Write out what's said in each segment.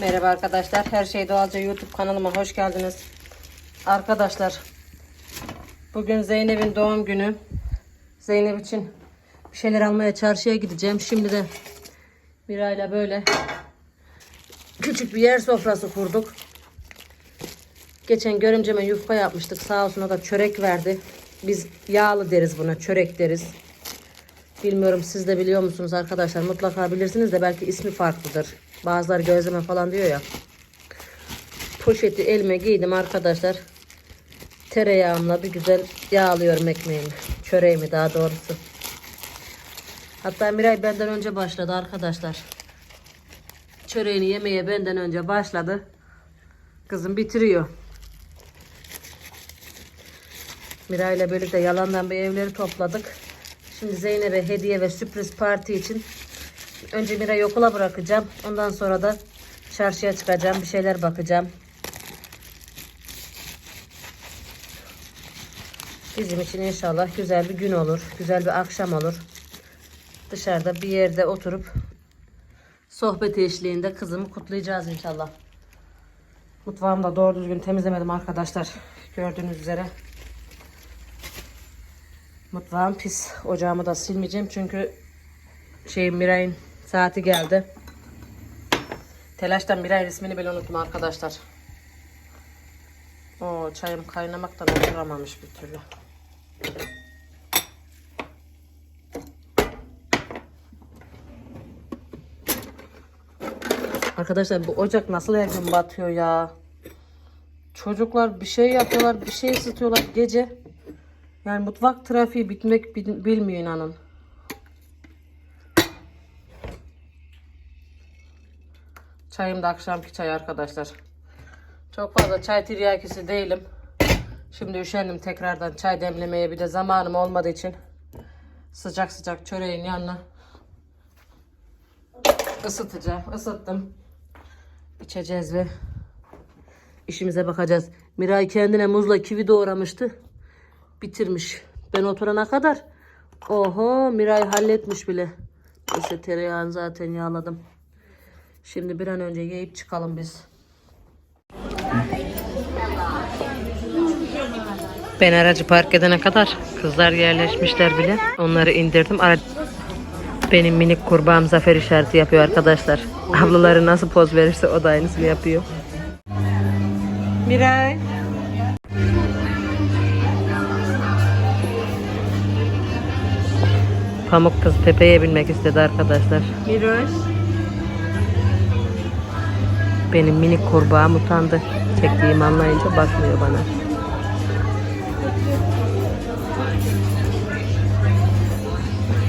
Merhaba arkadaşlar. Her şey doğalca YouTube kanalıma hoş geldiniz. Arkadaşlar bugün Zeynep'in doğum günü. Zeynep için bir şeyler almaya çarşıya gideceğim. Şimdi de Miray'la böyle küçük bir yer sofrası kurduk. Geçen görümceme yufka yapmıştık. Sağ olsun o da çörek verdi. Biz yağlı deriz buna, çörek deriz. Bilmiyorum siz de biliyor musunuz arkadaşlar? Mutlaka bilirsiniz de belki ismi farklıdır. Bazıları gözleme falan diyor ya. Poşeti elime giydim arkadaşlar. Tereyağımla bir güzel yağlıyorum ekmeğimi. Çöreğimi daha doğrusu. Hatta Miray benden önce başladı arkadaşlar. Çöreğini yemeye benden önce başladı. Kızım bitiriyor. Miray ile birlikte yalandan bir evleri topladık. Şimdi Zeynep'e hediye ve sürpriz parti için önce Miray'ı okula bırakacağım. Ondan sonra da çarşıya çıkacağım. Bir şeyler bakacağım. Bizim için inşallah güzel bir gün olur. Güzel bir akşam olur. Dışarıda bir yerde oturup sohbet eşliğinde kızımı kutlayacağız inşallah. Mutfağımı da doğru düzgün temizlemedim arkadaşlar. Gördüğünüz üzere. Mutfağım pis. Ocağımı da silmeyeceğim çünkü şey Miray'ın saati geldi. Telaştan Miray'ın ismini bile unuttum arkadaşlar. O çayım kaynamaktan oturamamış bir türlü. Arkadaşlar bu ocak nasıl her gün batıyor ya. Çocuklar bir şey yapıyorlar, bir şey ısıtıyorlar gece. Yani mutfak trafiği bitmek bil- bilmiyor inanın. Çayım da akşamki çay arkadaşlar. Çok fazla çay tiryakisi değilim. Şimdi üşendim tekrardan çay demlemeye bir de zamanım olmadığı için sıcak sıcak çöreğin yanına ısıtacağım. Isıttım. İçeceğiz ve işimize bakacağız. Miray kendine muzla kivi doğramıştı bitirmiş. Ben oturana kadar oho Miray halletmiş bile. İşte tereyağını zaten yağladım. Şimdi bir an önce yiyip çıkalım biz. Ben aracı park edene kadar kızlar yerleşmişler bile. Onları indirdim. Ara benim minik kurbağam zafer işareti yapıyor arkadaşlar. Ablaları nasıl poz verirse o da aynısını yapıyor. Miray. Pamuk kız tepeye binmek istedi arkadaşlar. Miroş. Benim minik kurbağam utandı. Çektiğimi anlayınca bakmıyor bana.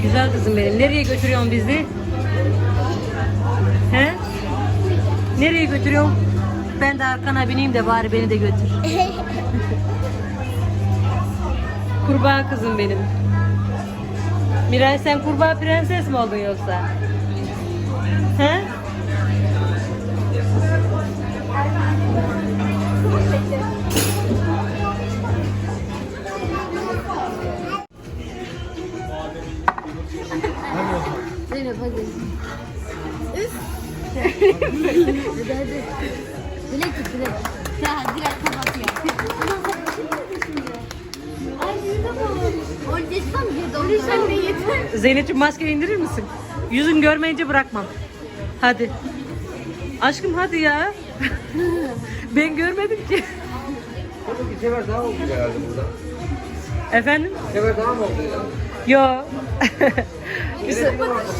Güzel kızım benim. Nereye götürüyorsun bizi? He? Nereye götürüyorsun? Ben de arkana bineyim de bari beni de götür. kurbağa kızım benim. Miray sen kurbağa prenses mi oldun yoksa? He? Zeynep hadi. Üf. hadi hadi. Dilek tut dilek. Ya direkt kapat ya. Ay bak. Zeynep'ciğim maske indirir misin? Yüzün görmeyince bırakmam. Hadi. Aşkım hadi ya. ben görmedim ki. Bir sefer daha oldu herhalde burada. Efendim? Bir sefer daha mı oldu ya? Yo.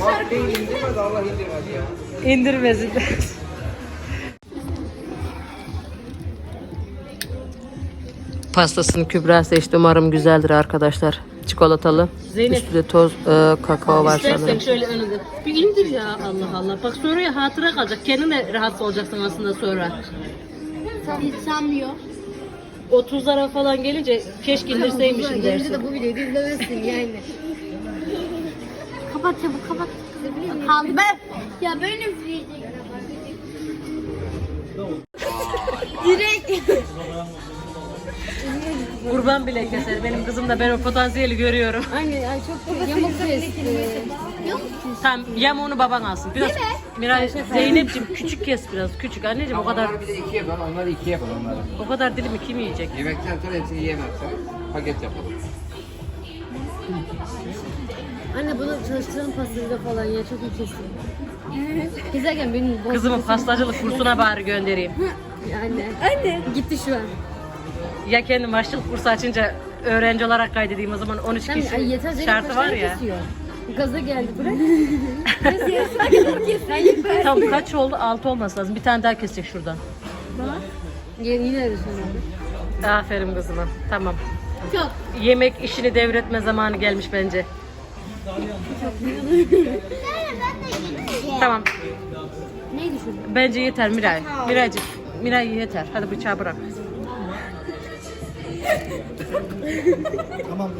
Markayı indirmedi Allah indirmedi ya. İndirmesin. Pastasını Kübra seçti. Umarım güzeldir arkadaşlar. Çikolatalı. Zeynep. Üstünde toz e, kakao var İstersen sanırım. şöyle önünde. Bir indir ya Allah Allah. Bak sonra ya hatıra kalacak. Kendin de rahatsız olacaksın aslında sonra. Hiç sanmıyor. 30'lara falan gelince keşke indirseymişim Gelince dersin. de bu videoyu izlemezsin yani. kapat çabuk kapat. Kaldı ben. Ya böyle üfleyecek. Direkt. Kurban bile keser. Benim kızım da ben o potansiyeli görüyorum. Anne ay çok yamuk kesti. Tamam yamuğunu baban alsın. Biraz Miray Zeynep'ciğim küçük kes biraz. Küçük anneciğim o kadar Onları bir de iki yapalım, onları iki yapalım onları. o kadar dilimi kim yiyecek? Yemekten sonra hepsini yiyemezsen paket yapalım. Anne bunu çalıştıralım pastayla falan ya çok iyi kesin. Gezerken benim Kızımı pastacılık kursuna bari göndereyim. Anne. Anne. Gitti şu an. Ya kendim aşçılık kursu açınca öğrenci olarak kaydedeyim o zaman 13 Sen kişi ay yeter Zeynep şartı var tane ya. kesiyor? Gaza geldi bırak. Kız yarısına kadar kaç oldu? 6 olması lazım. Bir tane daha kesecek şuradan. Yine yine öyle söylüyorum. Aferin kızıma. Tamam. Çok. Yemek işini devretme zamanı gelmiş bence. Tamam. Neydi şurada? Bence yeter Miray. Miraycığım. Miray yeter. Hadi bıçağı bırak tamam.